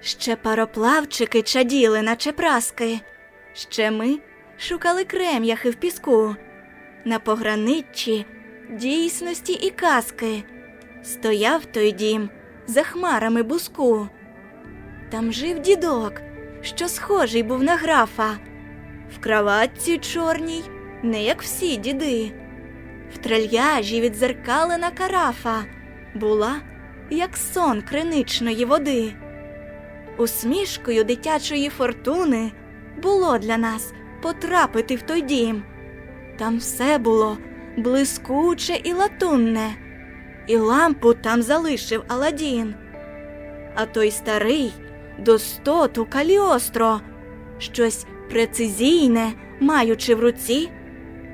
Ще пароплавчики чаділи, наче праски. Ще ми шукали крем'яхи в піску. На пограниччі дійсності і казки. Стояв той дім за хмарами буску. Там жив дідок, що схожий був на графа. В краватці чорній, не як всі діди. В трильяжі відзеркалена карафа була, як сон криничної води. Усмішкою дитячої фортуни було для нас потрапити в той дім. Там все було блискуче і латунне, і лампу там залишив Аладдін. А той старий достоту Каліостро, щось прецизійне, маючи в руці,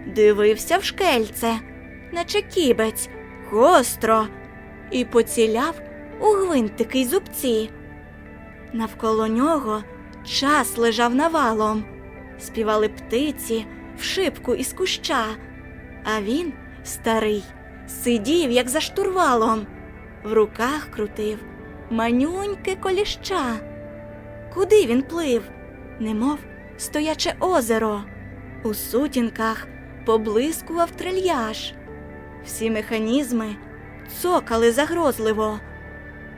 дивився в шкельце, наче кібець, гостро, і поціляв у гвинтики й зубці. Навколо нього час лежав навалом, співали птиці в шибку із куща, а він, старий, сидів, як за штурвалом, в руках крутив манюньке коліща. Куди він плив, немов стояче озеро, у сутінках поблискував трильяж. Всі механізми цокали загрозливо,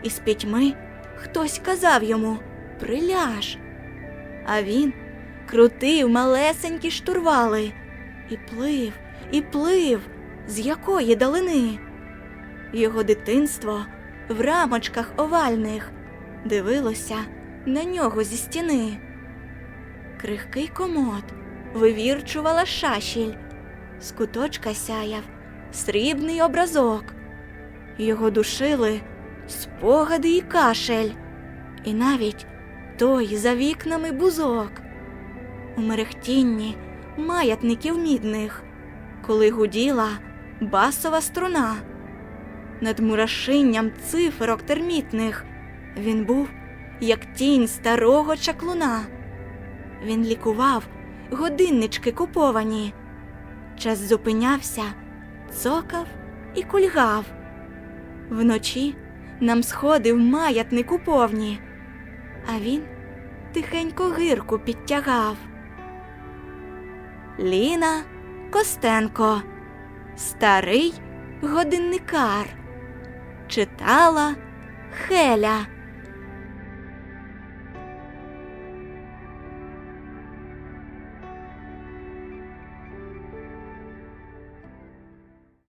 і з пітьми хтось казав йому приляж. А він крутив малесенькі штурвали і плив, і плив, з якої далини. Його дитинство в рамочках овальних дивилося на нього зі стіни. Крихкий комод вивірчувала шашіль, з куточка сяяв срібний образок. Його душили спогади і кашель, і навіть той за вікнами бузок. У мерехтінні маятників мідних, коли гуділа басова струна. Над мурашинням циферок термітних він був, як тінь старого чаклуна. Він лікував годиннички куповані. Час зупинявся, цокав і кульгав. Вночі нам сходив в маятнику повні, а він тихенько гирку підтягав. Ліна Костенко, старий годинникар, читала Хеля.